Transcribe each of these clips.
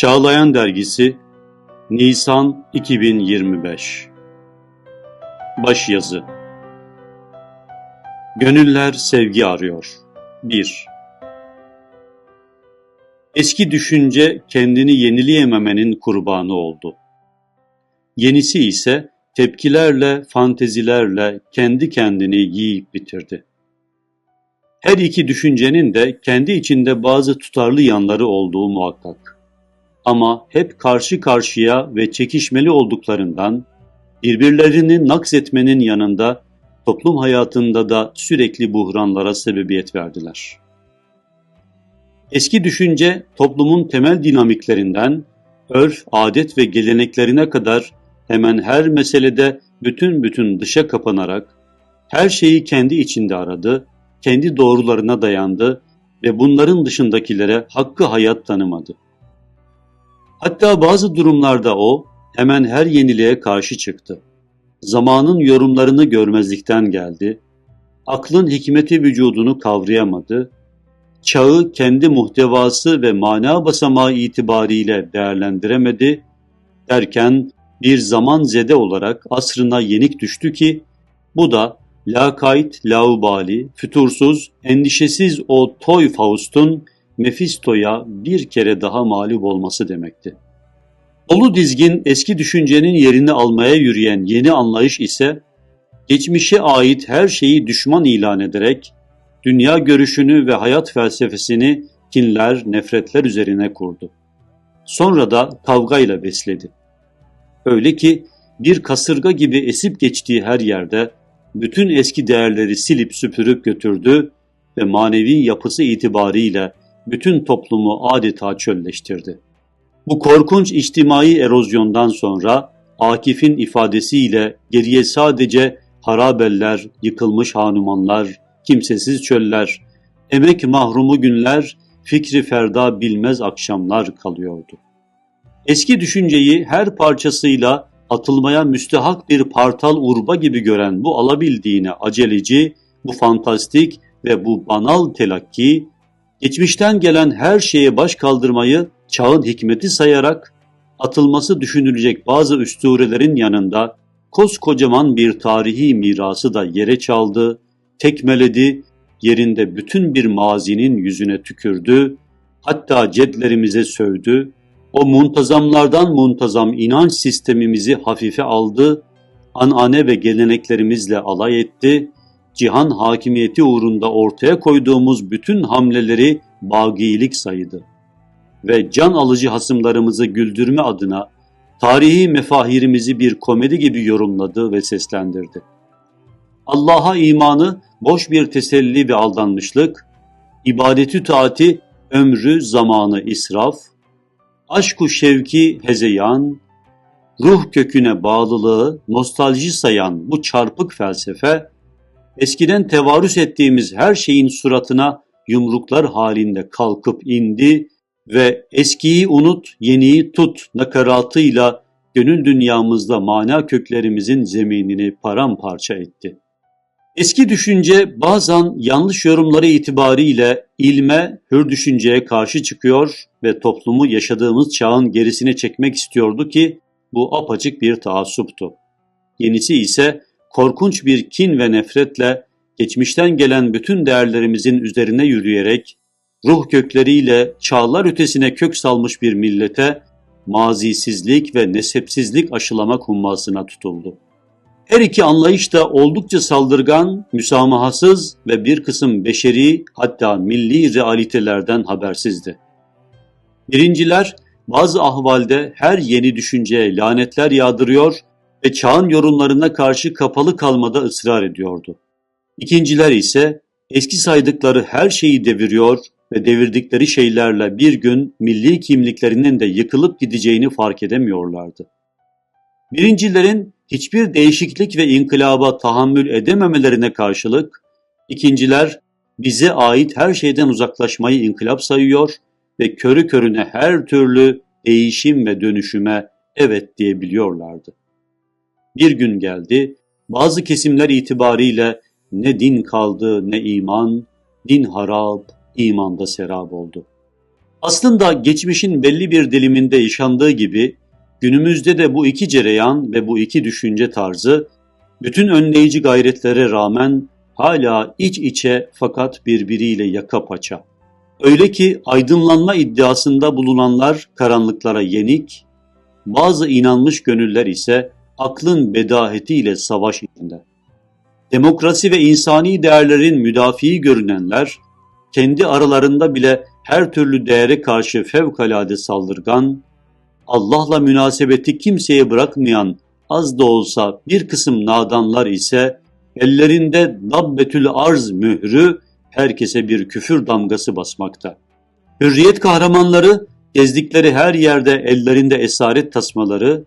Çağlayan Dergisi Nisan 2025 Başyazı Gönüller sevgi arıyor. 1. Eski düşünce kendini yenileyememenin kurbanı oldu. Yenisi ise tepkilerle, fantezilerle kendi kendini yiyip bitirdi. Her iki düşüncenin de kendi içinde bazı tutarlı yanları olduğu muhakkak. Ama hep karşı karşıya ve çekişmeli olduklarından birbirlerini nakzetmenin yanında toplum hayatında da sürekli buhranlara sebebiyet verdiler. Eski düşünce toplumun temel dinamiklerinden örf, adet ve geleneklerine kadar hemen her meselede bütün bütün dışa kapanarak her şeyi kendi içinde aradı, kendi doğrularına dayandı ve bunların dışındakilere hakkı hayat tanımadı. Hatta bazı durumlarda o hemen her yeniliğe karşı çıktı. Zamanın yorumlarını görmezlikten geldi. Aklın hikmeti vücudunu kavrayamadı. Çağı kendi muhtevası ve mana basamağı itibariyle değerlendiremedi. Derken bir zaman zede olarak asrına yenik düştü ki bu da lakayt, laubali, fütursuz, endişesiz o toy Faust'un Mefisto'ya bir kere daha mağlup olması demekti. Dolu dizgin eski düşüncenin yerini almaya yürüyen yeni anlayış ise geçmişe ait her şeyi düşman ilan ederek dünya görüşünü ve hayat felsefesini kinler, nefretler üzerine kurdu. Sonra da kavgayla besledi. Öyle ki bir kasırga gibi esip geçtiği her yerde bütün eski değerleri silip süpürüp götürdü ve manevi yapısı itibariyle bütün toplumu adeta çölleştirdi. Bu korkunç içtimai erozyondan sonra Akif'in ifadesiyle geriye sadece harabeller, yıkılmış hanumanlar, kimsesiz çöller, emek mahrumu günler, fikri ferda bilmez akşamlar kalıyordu. Eski düşünceyi her parçasıyla atılmaya müstehak bir partal urba gibi gören bu alabildiğine aceleci, bu fantastik ve bu banal telakki, geçmişten gelen her şeye baş kaldırmayı çağın hikmeti sayarak atılması düşünülecek bazı üstürelerin yanında koskocaman bir tarihi mirası da yere çaldı, tekmeledi, yerinde bütün bir mazinin yüzüne tükürdü, hatta cedlerimize sövdü, o muntazamlardan muntazam inanç sistemimizi hafife aldı, anane ve geleneklerimizle alay etti, cihan hakimiyeti uğrunda ortaya koyduğumuz bütün hamleleri bagilik saydı ve can alıcı hasımlarımızı güldürme adına tarihi mefahirimizi bir komedi gibi yorumladı ve seslendirdi. Allah'a imanı boş bir teselli ve aldanmışlık, ibadeti taati ömrü zamanı israf, aşku şevki hezeyan, ruh köküne bağlılığı nostalji sayan bu çarpık felsefe, eskiden tevarüs ettiğimiz her şeyin suratına yumruklar halinde kalkıp indi ve eskiyi unut, yeniyi tut nakaratıyla gönül dünyamızda mana köklerimizin zeminini paramparça etti. Eski düşünce bazen yanlış yorumları itibariyle ilme, hür düşünceye karşı çıkıyor ve toplumu yaşadığımız çağın gerisine çekmek istiyordu ki bu apaçık bir taassuptu. Yenisi ise korkunç bir kin ve nefretle geçmişten gelen bütün değerlerimizin üzerine yürüyerek ruh kökleriyle çağlar ötesine kök salmış bir millete mazisizlik ve nesepsizlik aşılamak hummasına tutuldu. Her iki anlayış da oldukça saldırgan, müsamahasız ve bir kısım beşeri hatta milli realitelerden habersizdi. Birinciler bazı ahvalde her yeni düşünceye lanetler yağdırıyor ve çağın yorumlarına karşı kapalı kalmada ısrar ediyordu. İkinciler ise eski saydıkları her şeyi deviriyor ve devirdikleri şeylerle bir gün milli kimliklerinin de yıkılıp gideceğini fark edemiyorlardı. Birincilerin hiçbir değişiklik ve inkılaba tahammül edememelerine karşılık, ikinciler bize ait her şeyden uzaklaşmayı inkılap sayıyor ve körü körüne her türlü değişim ve dönüşüme evet diyebiliyorlardı. Bir gün geldi, bazı kesimler itibariyle ne din kaldı ne iman, din harap, imanda serap oldu. Aslında geçmişin belli bir diliminde yaşandığı gibi günümüzde de bu iki cereyan ve bu iki düşünce tarzı bütün önleyici gayretlere rağmen hala iç içe fakat birbiriyle yaka paça. Öyle ki aydınlanma iddiasında bulunanlar karanlıklara yenik, bazı inanmış gönüller ise aklın bedahetiyle savaş içinde. Demokrasi ve insani değerlerin müdafiği görünenler, kendi aralarında bile her türlü değere karşı fevkalade saldırgan, Allah'la münasebeti kimseye bırakmayan az da olsa bir kısım nadanlar ise ellerinde dabbetül arz mührü herkese bir küfür damgası basmakta. Hürriyet kahramanları gezdikleri her yerde ellerinde esaret tasmaları,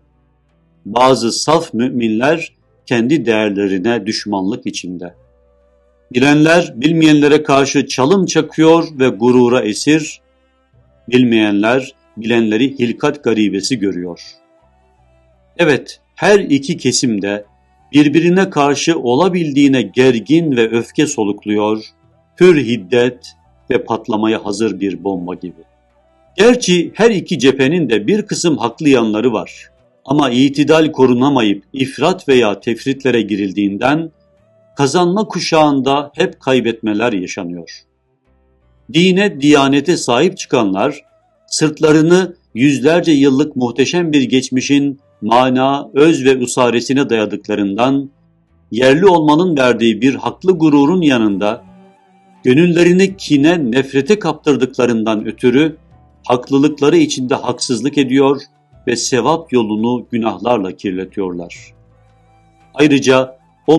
bazı saf müminler kendi değerlerine düşmanlık içinde. Bilenler bilmeyenlere karşı çalım çakıyor ve gurura esir, bilmeyenler bilenleri hilkat garibesi görüyor. Evet, her iki kesimde birbirine karşı olabildiğine gergin ve öfke solukluyor, pür hiddet ve patlamaya hazır bir bomba gibi. Gerçi her iki cephenin de bir kısım haklı yanları var. Ama itidal korunamayıp ifrat veya tefritlere girildiğinden kazanma kuşağında hep kaybetmeler yaşanıyor. Dine, diyanete sahip çıkanlar sırtlarını yüzlerce yıllık muhteşem bir geçmişin mana, öz ve usaresine dayadıklarından yerli olmanın verdiği bir haklı gururun yanında gönüllerini kine, nefrete kaptırdıklarından ötürü haklılıkları içinde haksızlık ediyor ve sevap yolunu günahlarla kirletiyorlar. Ayrıca